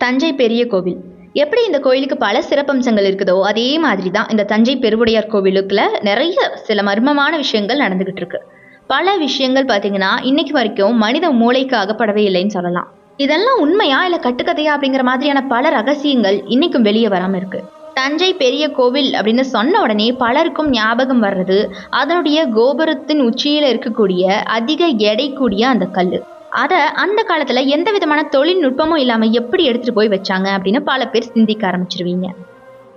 தஞ்சை பெரிய கோவில். எப்படி இந்த கோயிலுக்கு பல சிறப்பம்சங்கள் இருக்குதோ அதே மாதிரி தான் இந்த தஞ்சை பெருவுடையார் கோவிலுக்குள்ள நிறைய சில மர்மமான விஷயங்கள் நடந்துகிட்டு இருக்கு. பல விஷயங்கள் பார்த்தீங்கன்னா இன்னைக்கு வரைக்கும் மனித மூளைக்கு அகப்படவே இல்லைன்னு சொல்லலாம். இதெல்லாம் உண்மையா இல்லை கட்டுக்கதையா அப்படிங்கிற மாதிரியான பல ரகசியங்கள் இன்னைக்கும் வெளியே வராமல் இருக்கு. தஞ்சை பெரிய கோவில் அப்படின்னு சொன்ன உடனே பலருக்கும் ஞாபகம் வர்றது அதனுடைய கோபுரத்தின் உச்சியில் இருக்கக்கூடிய அதிக எடை கூடிய அந்த கல் அதை அந்த காலத்தில் எந்த விதமான தொழில்நுட்பமும் இல்லாமல் எப்படி எடுத்துகிட்டு போய் வச்சாங்க அப்படின்னு பல பேர் சிந்திக்க ஆரம்பிச்சிருவீங்க.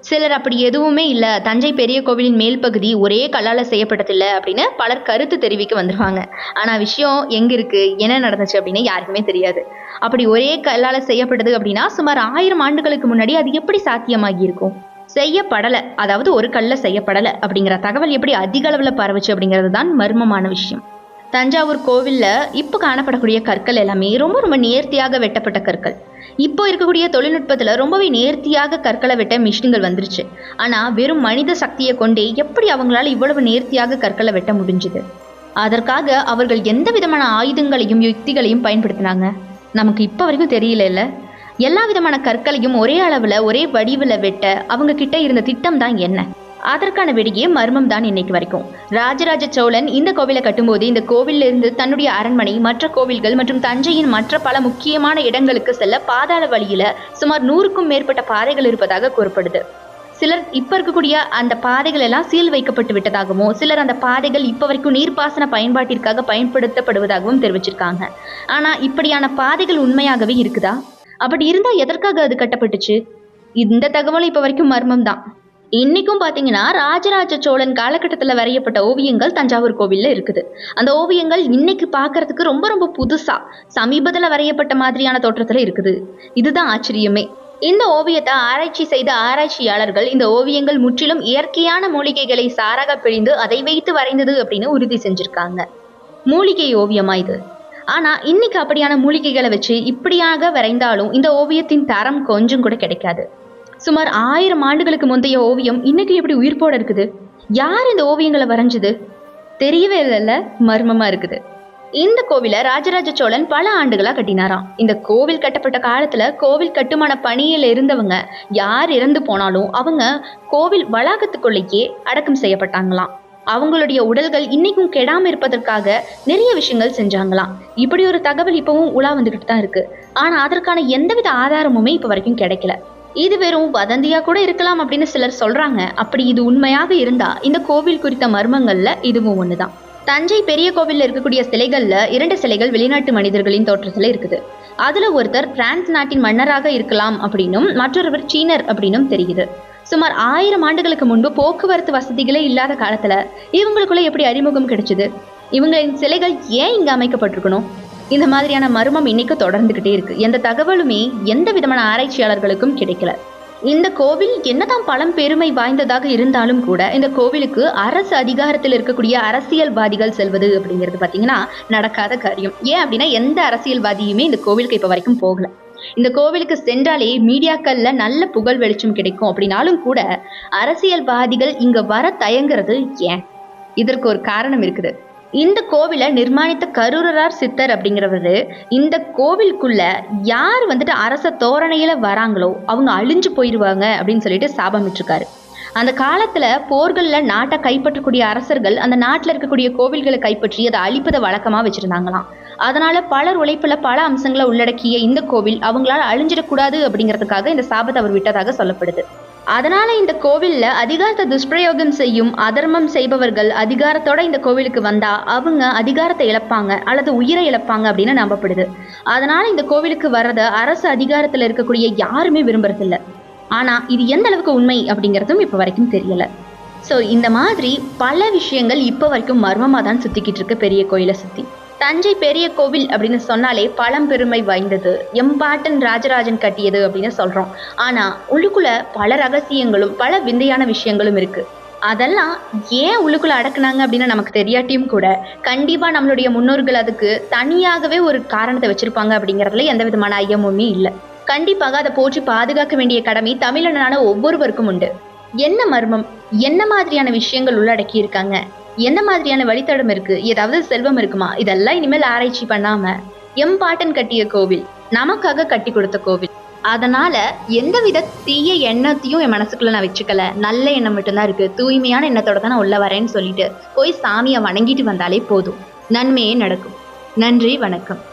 சிலர் அப்படி எதுவுமே இல்லை. தஞ்சை பெரிய கோவிலின் மேல் பகுதி ஒரே கல்லால் செய்யப்பட்டதில்லை அப்படின்னு பலர் கருத்து தெரிவிக்க வந்துருவாங்க. ஆனால் விஷயம் எங்கே இருக்குது என்ன நடந்துச்சு அப்படின்னு யாருக்குமே தெரியாது. அப்படி ஒரே கல்லால் செய்யப்பட்டது அப்படின்னா சுமார் ஆயிரம் ஆண்டுகளுக்கு முன்னாடி அது எப்படி சாத்தியமாகி இருக்கும்? செய்யப்படலை. அதாவது ஒரு கல்லில் செய்யப்படலை அப்படிங்கிற தகவல் எப்படி அதிக அளவில் பரவுச்சு அப்படிங்கிறது தான் மர்மமான விஷயம். தஞ்சாவூர் கோவிலில் இப்போ காணப்படக்கூடிய கற்கள் எல்லாமே ரொம்ப ரொம்ப நேர்த்தியாக வெட்டப்பட்ட கற்கள். இப்போ இருக்கக்கூடிய தொழில்நுட்பத்தில் ரொம்பவே நேர்த்தியாக கற்களை வெட்ட மிஷின்கள் வந்துருச்சு. ஆனால் வெறும் மனித சக்தியை கொண்டே எப்படி அவங்களால இவ்வளவு நேர்த்தியாக கற்களை வெட்ட முடிஞ்சுது? அதற்காக அவர்கள் எந்த விதமான ஆயுதங்களையும் யுக்திகளையும் பயன்படுத்தினாங்க? நமக்கு இப்போ வரைக்கும் தெரியல எல்லா விதமான கற்களையும் ஒரே அளவில் ஒரே வடிவில் வெட்ட அவங்க கிட்ட இருந்த திட்டம் தான் என்ன? அதற்கான வெடியே மர்மம் தான் இன்னைக்கு வரைக்கும். ராஜராஜ சோழன் இந்த கோவிலை கட்டும்போது இந்த கோவிலில் இருந்து தன்னுடைய அரண்மனை மற்ற கோவில்கள் மற்றும் தஞ்சையின் மற்ற பல முக்கியமான இடங்களுக்கு செல்ல பாதாள வழியில சுமார் நூறுக்கும் மேற்பட்ட பாதைகள் இருப்பதாக கூறப்படுது. சிலர் இப்ப இருக்கக்கூடிய அந்த பாதைகள் எல்லாம் சீல் வைக்கப்பட்டு விட்டதாகவும் சிலர் அந்த பாதைகள் இப்ப வரைக்கும் நீர்ப்பாசன பயன்பாட்டிற்காக பயன்படுத்தப்படுவதாகவும் தெரிவிச்சிருக்காங்க. ஆனா இப்படியான பாதைகள் உண்மையாகவே இருக்குதா? அப்படி இருந்தா எதற்காக அது கட்டப்பட்டுச்சு? இந்த தகவல் இப்ப வரைக்கும் மர்மம் தான். இன்னைக்கும் பார்த்தீங்கன்னா ராஜராஜ சோழன் காலகட்டத்தில் வரையப்பட்ட ஓவியங்கள் தஞ்சாவூர் கோவிலில் இருக்குது. அந்த ஓவியங்கள் இன்னைக்கு பார்க்கறதுக்கு ரொம்ப ரொம்ப புதுசாக சமீபத்தில் வரையப்பட்ட மாதிரியான தோற்றத்தில் இருக்குது. இதுதான் ஆச்சரியமே. இந்த ஓவியத்தை ஆராய்ச்சி செய்த ஆராய்ச்சியாளர்கள் இந்த ஓவியங்கள் முற்றிலும் இயற்கையான மூலிகைகளை சாராக பிழிந்து அதை வைத்து வரைந்தது அப்படின்னு உறுதி செஞ்சிருக்காங்க. மூலிகை ஓவியமா இது? ஆனா இன்னைக்கு அப்படியான மூலிகைகளை வச்சு இப்படியாக வரைந்தாலும் இந்த ஓவியத்தின் தரம் கொஞ்சம் கூட கிடைக்காது. சுமார் ஆயிரம் ஆண்டுகளுக்கு முந்தைய ஓவியம் இன்னைக்கு எப்படி உயிர்ப்போட இருக்குது? யார் இந்த ஓவியங்களை வரைஞ்சது? தெரியவே இல்லைல்ல மர்மமா இருக்குது. இந்த கோவிலை ராஜராஜ சோழன் பல ஆண்டுகளா கட்டினாராம். இந்த கோவில் கட்டப்பட்ட காலத்துல கோவில் கட்டுமான பணியில் இருந்தவங்க யார் இறந்து போனாலும் அவங்க கோவில் வளாகத்துக்குள்ளேயே அடக்கம் செய்யப்பட்டாங்களாம். அவங்களுடைய உடல்கள் இன்னைக்கும் கெடாம இருப்பதற்காக நிறைய விஷயங்கள் செஞ்சாங்களாம். இப்படி ஒரு தகவல் இப்பவும் உலா வந்துகிட்டு தான் இருக்கு. ஆனா அதற்கான எந்தவித ஆதாரமுமே இப்ப வரைக்கும் கிடைக்கல. இது வெறும் வதந்தியா கூட இருக்கலாம் அப்படின்னு சிலர் சொல்றாங்க. அப்படி இது உண்மையாக இருந்தா இந்த கோவில் குறித்த மர்மங்கள்ல இதுவும் ஒண்ணுதான். தஞ்சை பெரிய கோவில்ல இருக்கக்கூடிய சிலைகள்ல இரண்டு சிலைகள் வெளிநாட்டு மனிதர்களின் தோற்றத்துல இருக்குது. அதுல ஒருத்தர் பிரான்ஸ் நாட்டின் மன்னராக இருக்கலாம் அப்படின்னும் மற்றொருவர் சீனர் அப்படின்னும் தெரியுது. சுமார் ஆயிரம் ஆண்டுகளுக்கு முன்பு போக்குவரத்து வசதிகளே இல்லாத காலத்துல இவங்களுக்குள்ள எப்படி அறிமுகம் கிடைச்சது? இவங்களின் சிலைகள் ஏன் இங்க அமைக்கப்பட்டிருக்கணும்? இந்த மாதிரியான மர்மம் இன்னைக்கு தொடர்ந்துகிட்டே இருக்கு. எந்த தகவலுமே எந்த விதமான ஆராய்ச்சியாளர்களுக்கும் கிடைக்கல. இந்த கோவில் என்னதான் பழம் பெருமை வாய்ந்ததாக இருந்தாலும் கூட இந்த கோவிலுக்கு அரசு அதிகாரத்தில் இருக்கக்கூடிய அரசியல்வாதிகள் செல்வது அப்படிங்கிறது பார்த்தீங்கன்னா நடக்காத காரியம். ஏன் அப்படின்னா எந்த அரசியல்வாதியுமே இந்த கோவிலுக்கு இப்போ வரைக்கும் போகல. இந்த கோவிலுக்கு சென்றாலே மீடியாக்கள்ல நல்ல புகழ் வெளிச்சம் கிடைக்கும் அப்படின்னாலும் கூட அரசியல்வாதிகள் இங்க வர தயங்குறது ஏன்? இதற்கு ஒரு காரணம் இருக்குது. இந்த கோவிலை நிர்மாணித்த கரூரரார் சித்தர் அப்படிங்கிறவர் இந்த கோவிலுக்குள்ள யார் வந்துட்டு அரச தோரணையில் வராங்களோ அவங்க அழிஞ்சு போயிடுவாங்க அப்படின்னு சொல்லிட்டு சாபமிட்டிருக்காரு அந்த காலத்தில் போர்களில் நாட்டை கைப்பற்றக்கூடிய அரசர்கள் அந்த நாட்டில் இருக்கக்கூடிய கோவில்களை கைப்பற்றி அதை அழிப்பதை வழக்கமாக வச்சுருந்தாங்களாம். அதனால் பலர் உழைப்பில் பல அம்சங்களை உள்ளடக்கிய இந்த கோவில் அவங்களால் அழிஞ்சிடக்கூடாது அப்படிங்கிறதுக்காக இந்த சாபத்தை அவர் விட்டதாக சொல்லப்படுது. அதனால இந்த கோவில்ல அதிகாரத்தை துஷ்பிரயோகம் செய்யும் அதர்மம் செய்பவர்கள் அதிகாரத்தோட இந்த கோவிலுக்கு வந்தா அவங்க அதிகாரத்தை இழப்பாங்க அல்லது உயிரை இழப்பாங்க அப்படின்னு நம்பப்படுது. அதனால இந்த கோவிலுக்கு வர்றத அரசு அதிகாரத்துல இருக்கக்கூடிய யாருமே விரும்புறதில்ல. ஆனா இது எந்த அளவுக்கு உண்மை அப்படிங்கிறதும் இப்ப வரைக்கும் தெரியல. ஸோ இந்த மாதிரி பல விஷயங்கள் இப்போ வரைக்கும் மர்மமாக தான் சுற்றிக்கிட்டு இருக்கு பெரிய கோயிலை சுற்றி தஞ்சை பெரிய கோவில் அப்படின்னு சொன்னாலே பழம்பெருமை வாய்ந்தது. எம்பாட்டன் ராஜராஜன் கட்டியது அப்படின்னு சொல்றோம். ஆனா உள்ளுக்குள்ள பல ரகசியங்களும் பல விந்தையான விஷயங்களும் இருக்கு. அதெல்லாம் ஏன் உள்ளுக்குள்ள அடக்குனாங்க அப்படின்னு நமக்கு தெரியாட்டியும் கூட கண்டிப்பா நம்மளுடைய முன்னோர்கள் அதுக்கு தனியாகவே ஒரு காரணத்தை வச்சிருப்பாங்க அப்படிங்கறதுல எந்த விதமான ஐயமுமே இல்லை. கண்டிப்பாக அதை போற்றி பாதுகாக்க வேண்டிய கடமை தமிழனான ஒவ்வொருவருக்கும் உண்டு. என்ன மர்மம்? என்ன மாதிரியான விஷயங்கள் உள்ளடக்கி இருக்காங்க என்ன மாதிரியான வழித்தடம் இருக்கு? ஏதாவது செல்வம் இருக்குமா? இதெல்லாம் இனிமேல் ஆராய்ச்சி பண்ணாம எம் பாட்டன் கட்டிய கோவில் நமக்காக கட்டி கொடுத்த கோவில். அதனால எந்தவித தீய எண்ணத்தையும் என் மனசுக்குள்ள நான் வச்சுக்கல. நல்ல எண்ணம் மட்டும்தான் இருக்கு. தூய்மையான எண்ணத்தோட தான் நான் உள்ள வரேன்னு சொல்லிட்டு போய் சாமியை வணங்கிட்டு வந்தாலே போதும். நன்மையே நடக்கும். நன்றி வணக்கம்.